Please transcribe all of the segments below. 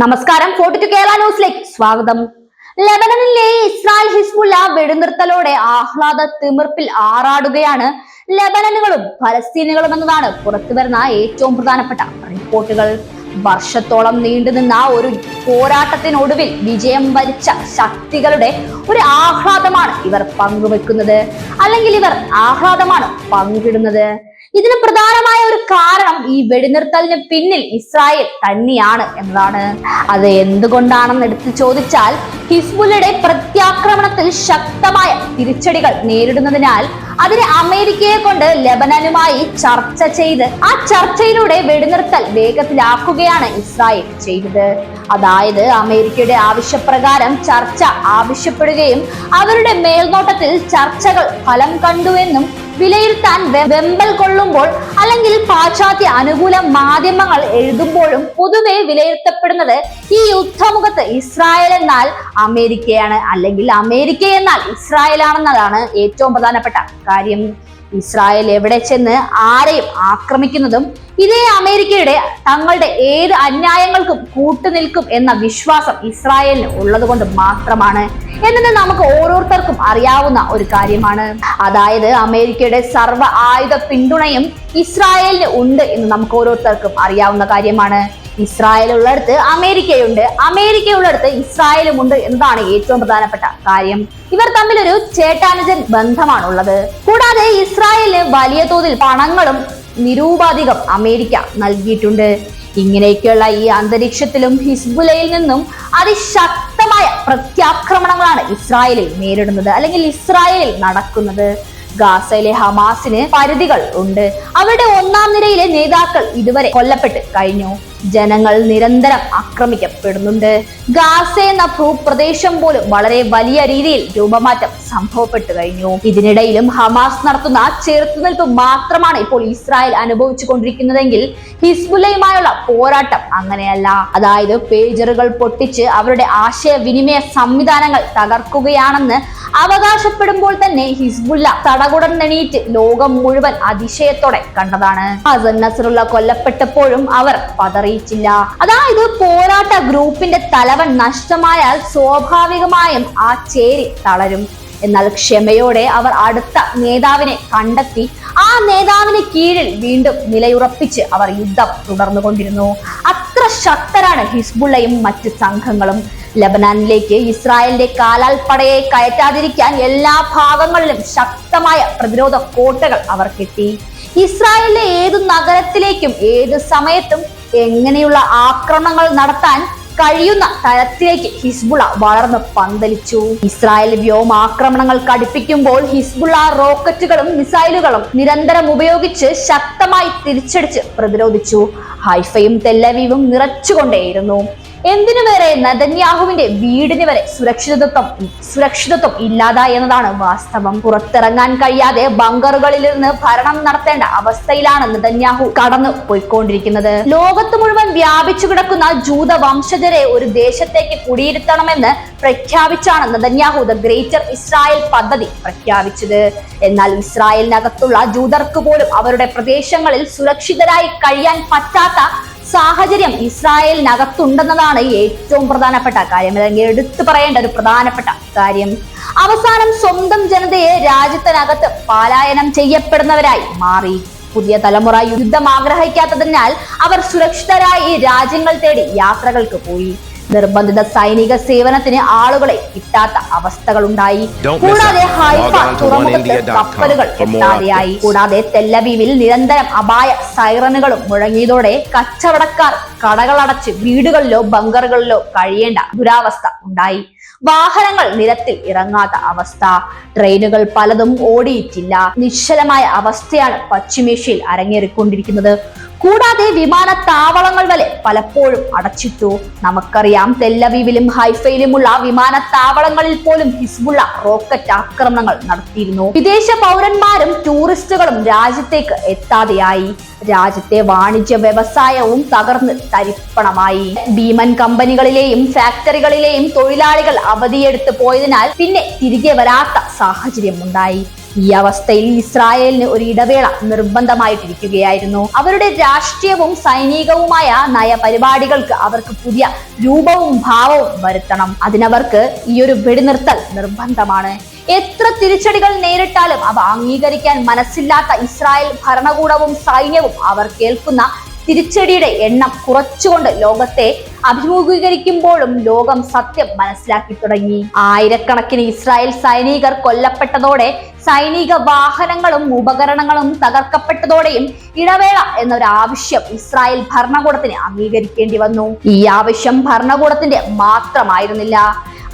നമസ്കാരം. ഫോർട്ടി കേരള ന്യൂസിലേക്ക് സ്വാഗതം. ലെബനനിലെ ഇസ്രായേൽ ഹിസ്ബുല്ല വെടിനിർത്തലോടെ ആഹ്ലാദ തിമിർപ്പിൽ ആറാടുകയാണ് ലെബനനുകളും ഫലസ്തീനുകളും എന്നതാണ് പുറത്തുവരുന്ന ഏറ്റവും പ്രധാനപ്പെട്ട റിപ്പോർട്ടുകൾ. വർഷത്തോളം നീണ്ടുനിന്ന ഒരു പോരാട്ടത്തിനൊടുവിൽ വിജയം വരിച്ച ശക്തികളുടെ ഒരു ആഹ്ലാദമാണ് ഇവർ പങ്കുവെക്കുന്നത്. അല്ലെങ്കിൽ ഇവർ ആഹ്ലാദമാണ് പങ്കിടുന്നത്. ഇതിന് പ്രധാനമായ ഒരു കാരണം ഈ വെടിനിർത്തലിന് പിന്നിൽ ഇസ്രായേൽ തന്നെയാണ് എന്നതാണ്. അത് എന്തുകൊണ്ടാണെന്ന് എടുത്തു ചോദിച്ചാൽ ഹിസ്ബുലയുടെ പ്രത്യാക്രമണത്തിൽ ശക്തമായ തിരിച്ചടികൾ നേരിടുന്നതിനാൽ അതിന് അമേരിക്കയെ കൊണ്ട് ലബനനുമായി ചർച്ച ചെയ്ത് ആ ചർച്ചയിലൂടെ വെടിനിർത്തൽ വേഗത്തിലാക്കുകയാണ് ഇസ്രായേൽ ചെയ്തത്. അതായത് അമേരിക്കയുടെ ആവശ്യപ്രകാരം ചർച്ച ആവശ്യപ്പെടുകയും അവരുടെ മേൽനോട്ടത്തിൽ ചർച്ചകൾ ഫലം കണ്ടുവെന്നും വിലയിരുത്താൻ വെമ്പൽ കൊള്ളുമ്പോൾ അല്ലെങ്കിൽ പാശ്ചാത്യ അനുകൂല മാധ്യമങ്ങൾ എഴുതുമ്പോഴും പൊതുവെ വിലയിരുത്തപ്പെടുന്നത് ഈ യുദ്ധമുഖത്ത് ഇസ്രായേൽ എന്നാൽ അമേരിക്കയാണ് അല്ലെങ്കിൽ അമേരിക്ക എന്നാൽ ഇസ്രായേൽ ആണെന്നതാണ് ഏറ്റവും പ്രധാനപ്പെട്ട കാര്യം. ഇസ്രായേൽ എവിടെ ചെന്ന് ആരെയും ആക്രമിക്കുന്നതും ഇതേ അമേരിക്കയുടെ തങ്ങളുടെ ഏത് അന്യായങ്ങൾക്കും കൂട്ടുനിൽക്കും എന്ന വിശ്വാസം ഇസ്രായേലിന് ഉള്ളത് കൊണ്ട് മാത്രമാണ്. എന്നത് നമുക്ക് ഓരോരുത്തർക്കും അറിയാവുന്ന ഒരു കാര്യമാണ്. അതായത് അമേരിക്കയുടെ സർവ ആയുധ പിന്തുണയും ഇസ്രായേലിന് ഉണ്ട് എന്ന് നമുക്ക് ഓരോരുത്തർക്കും അറിയാവുന്ന കാര്യമാണ്. ഇസ്രായേൽ ഉള്ളിടത്ത് അമേരിക്കയുണ്ട്. അമേരിക്ക ഉള്ളിടത്ത് ഇസ്രായേലും ഉണ്ട് എന്നതാണ് ഏറ്റവും പ്രധാനപ്പെട്ട കാര്യം. ഇവർ തമ്മിൽ ഒരു ചേട്ടാനുജൻ ബന്ധമാണുള്ളത്. കൂടാതെ ഇസ്രായേലിന് വലിയ തോതിൽ പണങ്ങളും നിരൂപാധികം അമേരിക്ക നൽകിയിട്ടുണ്ട്. ഇങ്ങനെയൊക്കെയുള്ള ഈ അന്തരീക്ഷത്തിലും ഹിസ്ബുലയിൽ നിന്നും അതിശക്തമായ പ്രത്യാക്രമണങ്ങളാണ് ഇസ്രായേലിൽ നേരിടുന്നത് അല്ലെങ്കിൽ ഇസ്രായേലിൽ നടക്കുന്നത്. ഗാസയിലെ ഹമാസിന് പരിധികൾ ഉണ്ട്. അവരുടെ ഒന്നാം നിരയിലെ നേതാക്കൾ ഇതുവരെ കൊല്ലപ്പെട്ട് കഴിഞ്ഞു. ജനങ്ങൾ നിരന്തരം ആക്രമിക്കപ്പെടുന്നുണ്ട്. ഗാസ എന്ന ഭൂപ്രദേശം പോലും വളരെ വലിയ രീതിയിൽ രൂപമാറ്റം സംഭവപ്പെട്ടു കഴിഞ്ഞു. ഇതിനിടയിലും ഹമാസ് നടത്തുന്ന ചെറുത്തുനിൽപ്പ് മാത്രമാണ് ഇപ്പോൾ ഇസ്രായേൽ അനുഭവിച്ചു കൊണ്ടിരിക്കുന്നതെങ്കിൽ ഹിസ്ബുലയുമായുള്ള പോരാട്ടം അങ്ങനെയല്ല. അതായത് പേജറുകൾ പൊട്ടിച്ച് അവരുടെ ആശയവിനിമയ സംവിധാനങ്ങൾ തകർക്കുകയാണെന്ന് അവകാശപ്പെടുമ്പോൾ തന്നെ ഹിസ്ബുല്ല തടകുടന്നെണീറ്റ് ലോകം മുഴുവൻ അതിശയത്തോടെ കണ്ടതാണ്. ഹസൻ നസറുള്ള കൊല്ലപ്പെട്ടപ്പോഴും അവർ പതറിയിച്ചില്ല അതായത് പോരാട്ട ഗ്രൂപ്പിന്റെ തലവൻ നഷ്ടമായാൽ സ്വാഭാവികമായും ആ ചേരി തളരും. എന്നാൽ ക്ഷമയോടെ അവർ അടുത്ത നേതാവിനെ കണ്ടെത്തി ആ നേതാവിന് കീഴിൽ വീണ്ടും നിലയുറപ്പിച്ച് അവർ യുദ്ധം തുടർന്നുകൊണ്ടിരുന്നു. അത്ര ശക്തരാണ് ഹിസ്ബുള്ളയും മറ്റ് സംഘങ്ങളും. ലബനാനിലേക്ക് ഇസ്രായേലിന്റെ കാലാൽപ്പടയെ പടയെ കയറ്റാതിരിക്കാൻ എല്ലാ ഭാഗങ്ങളിലും ശക്തമായ പ്രതിരോധ കോട്ടകൾ അവർ കെട്ടി. ഇസ്രായേലിലെ ഏതു നഗരത്തിലേക്കും ഏത് സമയത്തും എങ്ങനെയുള്ള ആക്രമണങ്ങൾ നടത്താൻ കഴിയുന്ന തരത്തിലേക്ക് ഹിസ്ബുള വളർന്ന് പന്തലിച്ചു. ഇസ്രായേൽ വ്യോമാക്രമണങ്ങൾ കടുപ്പിക്കുമ്പോൾ ഹിസ്ബുള റോക്കറ്റുകളും മിസൈലുകളും നിരന്തരം ഉപയോഗിച്ച് ശക്തമായി തിരിച്ചടിച്ച് പ്രതിരോധിച്ചു. ഹൈഫയും തെല്ലവീവും നിറച്ചുകൊണ്ടേയിരുന്നു. എന്തിനു വരെ നദന്യാഹുവിന്റെ വീടിന് വരെ സുരക്ഷിതത്വം സുരക്ഷിതത്വം ഇല്ലാതായി എന്നതാണ് വാസ്തവം. പുറത്തിറങ്ങാൻ കഴിയാതെ ബങ്കറുകളിൽ നിന്ന് ഭരണം നടത്തേണ്ട അവസ്ഥയിലാണ് നദന്യാഹു കടന്നു പോയിക്കൊണ്ടിരിക്കുന്നത്. ലോകത്ത് മുഴുവൻ വ്യാപിച്ചു കിടക്കുന്ന ജൂത വംശജരെ ഒരു ദേശത്തേക്ക് കുടിയിരുത്തണമെന്ന് പ്രഖ്യാപിച്ചാണ് നദന്യാഹു ദ ഗ്രേറ്റർ ഇസ്രായേൽ പദ്ധതി പ്രഖ്യാപിച്ചത്. എന്നാൽ ഇസ്രായേലിനകത്തുള്ള ജൂതർക്ക് പോലും അവരുടെ പ്രദേശങ്ങളിൽ സുരക്ഷിതരായി കഴിയാൻ പറ്റാത്ത സാഹചര്യം ഇസ്രായേലിനകത്തുണ്ടെന്നതാണ് ഏറ്റവും പ്രധാനപ്പെട്ട കാര്യം. അല്ലെങ്കിൽ എടുത്തു പറയേണ്ട ഒരു പ്രധാനപ്പെട്ട കാര്യം. അവസാനം സ്വന്തം ജനതയെ രാജ്യത്തിനകത്ത് പാലായനം ചെയ്യപ്പെടുന്നവരായി മാറി. പുതിയ തലമുറ യുദ്ധം ആഗ്രഹിക്കാത്തതിനാൽ അവർ സുരക്ഷിതരായി രാജ്യങ്ങൾ തേടി യാത്രകൾക്ക് പോയി. നിർബന്ധിത സൈനിക സേവനത്തിന് ആളുകളെ കിട്ടാത്ത അവസ്ഥകളുണ്ടായി. ഉണ്ടായി കൂടാതെ. ഹൈഫ തുറമുഖത്ത് കപ്പലുകൾ എത്താതെയായി കൂടാതെ തെല്ലബീവിൽ നിരന്തരം അപായ സൈറനുകളും മുഴങ്ങിയതോടെ കച്ചവടക്കാർ കടകളടച്ച് വീടുകളിലോ ബങ്കറുകളിലോ കഴിയേണ്ട ദുരാവസ്ഥ ഉണ്ടായി. വാഹനങ്ങൾ നിരത്തിൽ ഇറങ്ങാത്ത അവസ്ഥ. ട്രെയിനുകൾ പലതും ഓടിയിട്ടില്ല. നിശ്ചലമായ അവസ്ഥയാണ് പശ്ചിമേഷ്യയിൽ അരങ്ങേറിക്കൊണ്ടിരിക്കുന്നത്. കൂടാതെ വിമാനത്താവളങ്ങൾ വരെ പലപ്പോഴും അടച്ചിട്ടു. നമുക്കറിയാം തെല്ലവീവിലും ഹൈഫയിലുമുള്ള വിമാനത്താവളങ്ങളിൽ പോലും ഹിസ്ബുള്ള റോക്കറ്റ് ആക്രമണങ്ങൾ നടത്തിയിരുന്നു. വിദേശ പൗരന്മാരും ടൂറിസ്റ്റുകളും രാജ്യത്തേക്ക് എത്താതെയായി. രാജ്യത്തെ വാണിജ്യ വ്യവസായവും തകർന്ന് തരിപ്പണമായി. ഭീമൻ കമ്പനികളിലെയും ഫാക്ടറികളിലെയും തൊഴിലാളികൾ അവധിയെടുത്ത് പോയതിനാൽ പിന്നെ തിരികെ വരാത്ത സാഹചര്യം ഉണ്ടായി ഈ അവസ്ഥയിൽ ഇസ്രായേലിന് ഒരു ഇടവേള നിർബന്ധമായിട്ടിരിക്കുകയായിരുന്നു. അവരുടെ രാഷ്ട്രീയവും സൈനികവുമായ നയപരിപാടികൾക്ക് അവർക്ക് പുതിയ രൂപവും ഭാവവും വരുത്തണം. അതിനവർക്ക് ഈ ഒരു വെടിനിർത്തൽ നിർബന്ധമാണ്. എത്ര തിരിച്ചടികൾ നേരിട്ടാലും അവ അംഗീകരിക്കാൻ മനസ്സില്ലാത്ത ഇസ്രായേൽ ഭരണകൂടവും സൈന്യവും അവർ കേൾക്കുന്ന തിരിച്ചടിയുടെ എണ്ണം കുറച്ചുകൊണ്ട് ലോകത്തെ അഭിമുഖീകരിക്കുമ്പോഴും ലോകം സത്യം മനസ്സിലാക്കി തുടങ്ങി. ആയിരക്കണക്കിന് ഇസ്രായേൽ സൈനികർ കൊല്ലപ്പെട്ടതോടെ സൈനിക വാഹനങ്ങളും ഉപകരണങ്ങളും തകർക്കപ്പെട്ടതോടെയും ഇടവേള എന്നൊരു ആവശ്യം ഇസ്രായേൽ ഭരണകൂടത്തിന് അംഗീകരിക്കേണ്ടി വന്നു. ഈ ആവശ്യം ഭരണകൂടത്തിന്റെ മാത്രമായിരുന്നില്ല.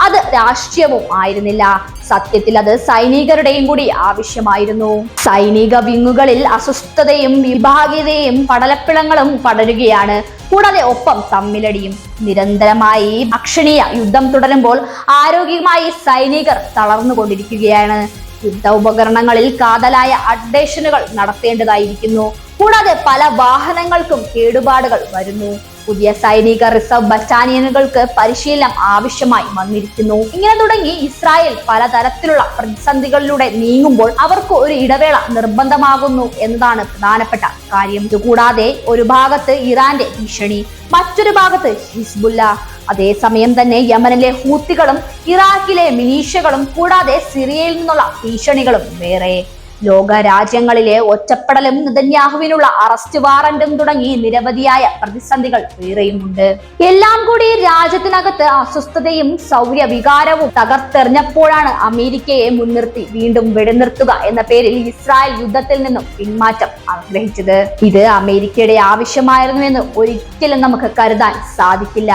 അത് രാഷ്ട്രീയവും ആയിരുന്നില്ല. സത്യത്തിൽ അത് സൈനികരുടെയും കൂടി ആവശ്യമായിരുന്നു. സൈനിക വിങ്ങുകളിൽ അസ്വസ്ഥതയും വിഭാഗീയതയും പടലപ്പിളങ്ങളും പടരുകയാണ്. കൂടാതെ ഒപ്പം തമ്മിലടിയും. നിരന്തരമായി അക്ഷണീയ യുദ്ധം തുടരുമ്പോൾ ആരോഗ്യമായി സൈനികർ തളർന്നുകൊണ്ടിരിക്കുകയാണ്. യുദ്ധ ഉപകരണങ്ങളിൽ കാതലായ അപ്ഡേഷനുകൾ നടത്തേണ്ടതായിരിക്കുന്നു. കൂടാതെ പല വാഹനങ്ങൾക്കും കേടുപാടുകൾ വരുന്നു. പുതിയ സൈനിക റിസർവ് ബറ്റാലിയനുകൾക്ക് പരിശീലനം ആവശ്യമായി വന്നിരിക്കുന്നു. ഇങ്ങനെ തുടങ്ങി ഇസ്രായേൽ പലതരത്തിലുള്ള പ്രതിസന്ധികളിലൂടെ നീങ്ങുമ്പോൾ അവർക്ക് ഒരു ഇടവേള നിർബന്ധമാകുന്നു എന്നതാണ് പ്രധാനപ്പെട്ട കാര്യം. ഇതുകൂടാതെ ഒരു ഭാഗത്ത് ഇറാന്റെ ഭീഷണി മറ്റൊരു ഭാഗത്ത് ഹിസ്ബുല്ല. അതേസമയം തന്നെ യമനിലെ ഹൂത്തികളും ഇറാഖിലെ മിനീഷകളും കൂടാതെ സിറിയയിൽ നിന്നുള്ള ഭീഷണികളും വേറെ. ലോക രാജ്യങ്ങളിലെ ഒറ്റപ്പെടലും നെതന്യാഹുവിനുള്ള അറസ്റ്റ് വാറന്റും തുടങ്ങി നിരവധിയായ പ്രതിസന്ധികൾ വേറെയുമുണ്ട്. എല്ലാം കൂടി രാജ്യത്തിനകത്ത് അസ്വസ്ഥതയും സൗര്യ വികാരവും തകർത്തെറിഞ്ഞപ്പോഴാണ് അമേരിക്കയെ മുൻനിർത്തി വീണ്ടും വെടിനിർത്തുക എന്ന പേരിൽ ഇസ്രായേൽ യുദ്ധത്തിൽ നിന്നും പിന്മാറ്റം ആഗ്രഹിച്ചത്. ഇത് അമേരിക്കയുടെ ആവശ്യമായിരുന്നുവെന്ന് ഒരിക്കലും നമുക്ക് കരുതാൻ സാധിക്കില്ല.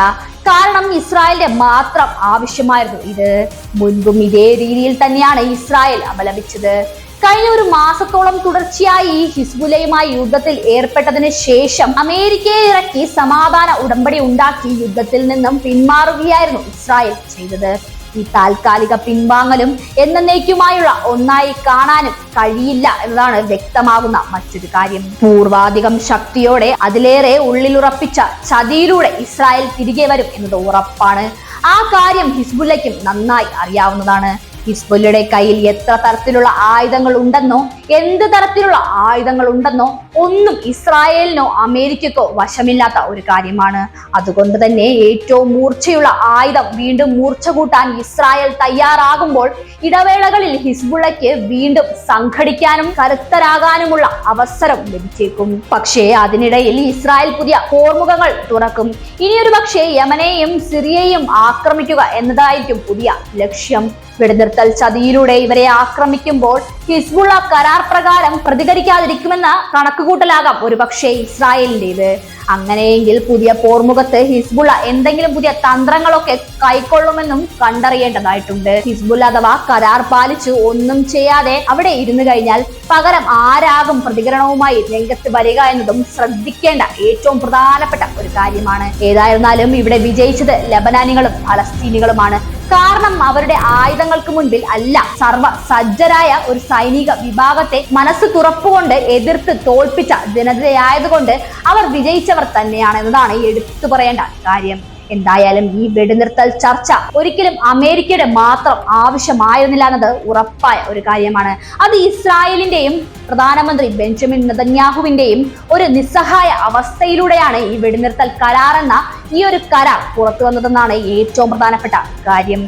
കാരണം ഇസ്രായേലിന്റെ മാത്രം ആവശ്യമായിരുന്നു ഇത്. മുൻപും ഇതേ രീതിയിൽ തന്നെയാണ് ഇസ്രായേൽ അപലപിച്ചത്. കഴിഞ്ഞ ഒരു മാസത്തോളം തുടർച്ചയായി ഈ ഹിസ്ബുലയുമായി യുദ്ധത്തിൽ ഏർപ്പെട്ടതിന് ശേഷം അമേരിക്കയെ ഇറക്കി സമാധാന ഉടമ്പടി ഉണ്ടാക്കി യുദ്ധത്തിൽ നിന്നും പിന്മാറുകയായിരുന്നു ഇസ്രായേൽ ചെയ്തത്. ഈ താൽക്കാലിക പിൻവാങ്ങലും എന്നേക്കുമായുള്ള ഒന്നായി കാണാനും കഴിയില്ല എന്നതാണ് വ്യക്തമാകുന്ന മറ്റൊരു കാര്യം. പൂർവാധികം ശക്തിയോടെ അതിലേറെ ഉള്ളിലുറപ്പിച്ച ചതിയിലൂടെ ഇസ്രായേൽ തിരികെ വരും എന്നത് ഉറപ്പാണ്. ആ കാര്യം ഹിസ്ബുല്ലയ്ക്കും നന്നായി അറിയാവുന്നതാണ്. ഹിസ്ബുല്ലയുടെ കയ്യിൽ എത്ര തരത്തിലുള്ള ആയുധങ്ങൾ ഉണ്ടെന്നോ എന്ത് തരത്തിലുള്ള ആയുധങ്ങൾ ഉണ്ടെന്നോ ഒന്നും ഇസ്രായേലിനോ അമേരിക്കക്കോ വശമില്ലാത്ത ഒരു കാര്യമാണ്. അതുകൊണ്ട് തന്നെ ഏറ്റവും മൂർച്ചയുള്ള ആയുധം വീണ്ടും മൂർച്ച കൂട്ടാൻ ഇസ്രായേൽ തയ്യാറാകുമ്പോൾ ഇടവേളകളിൽ ഹിസ്ബുള്ളയ്ക്ക് വീണ്ടും സംഘടിക്കാനും കരുത്തരാകാനുമുള്ള അവസരം ലഭിച്ചേക്കും. പക്ഷേ അതിനിടയിൽ ഇസ്രായേൽ പുതിയ പോർമുഖങ്ങൾ തുറക്കും. ഇനിയൊരു പക്ഷേ യമനെയും സിറിയയും ആക്രമിക്കുക എന്നതായിരിക്കും പുതിയ ലക്ഷ്യം. വെടിനിർത്തൽ ചതിയിലൂടെ ഇവരെ ആക്രമിക്കുമ്പോൾ ഹിസ്ബുള്ള കരാർ പ്രകാരം പ്രതികരിക്കാതിരിക്കുമെന്ന കണക്കുകൂട്ടലാകാം ഒരുപക്ഷെ ഇസ്രായേലിന്റെത്. അങ്ങനെയെങ്കിൽ പുതിയ പോർമുഖത്ത് ഹിസ്ബുള്ള എന്തെങ്കിലും പുതിയ തന്ത്രങ്ങളൊക്കെ കൈക്കൊള്ളുമെന്നും കണ്ടറിയേണ്ടതായിട്ടുണ്ട്. ഹിസ്ബുള്ള അഥവാ കരാർ പാലിച്ചു ഒന്നും ചെയ്യാതെ അവിടെ ഇരുന്നു കഴിഞ്ഞാൽ പകരം ആരാകും പ്രതികരണവുമായി രംഗത്ത് വരിക എന്നതും ശ്രദ്ധിക്കേണ്ട ഏറ്റവും പ്രധാനപ്പെട്ട ഒരു കാര്യമാണ്. ഏതായിരുന്നാലും ഇവിടെ വിജയിച്ചത് ലബനാനികളും ഫലസ്തീനികളുമാണ്. കാരണം അവരുടെ ആയുധങ്ങൾക്ക് മുൻപിൽ അല്ല സർവ സജ്ജരായ ഒരു സൈനിക വിഭാഗത്തെ മനസ്സ് തുറപ്പുകൊണ്ട് എതിർത്ത് തോൽപ്പിച്ച ജനതയായതുകൊണ്ട് അവർ വിജയിച്ചവർ തന്നെയാണ് എന്നതാണ് എടുത്തു പറയേണ്ട കാര്യം. എന്തായാലും ഈ വെടിനിർത്തൽ ചർച്ച ഒരിക്കലും അമേരിക്കയുടെ മാത്രം ആവശ്യമായിരുന്നില്ല എന്നത് ഉറപ്പായ ഒരു കാര്യമാണ്. അത് ഇസ്രായേലിന്റെയും പ്രധാനമന്ത്രി ബെഞ്ചമിൻ നെതന്യാഹുവിന്റെയും ഒരു നിസ്സഹായ അവസ്ഥയിലൂടെയാണ് ഈ വെടിനിർത്തൽ കരാർ എന്ന ഈ ഒരു കരാർ പുറത്തു വന്നതെന്നാണ് ഏറ്റവും പ്രധാനപ്പെട്ട കാര്യം.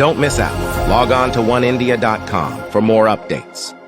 Don't miss out. Log on to oneindia.com for more updates.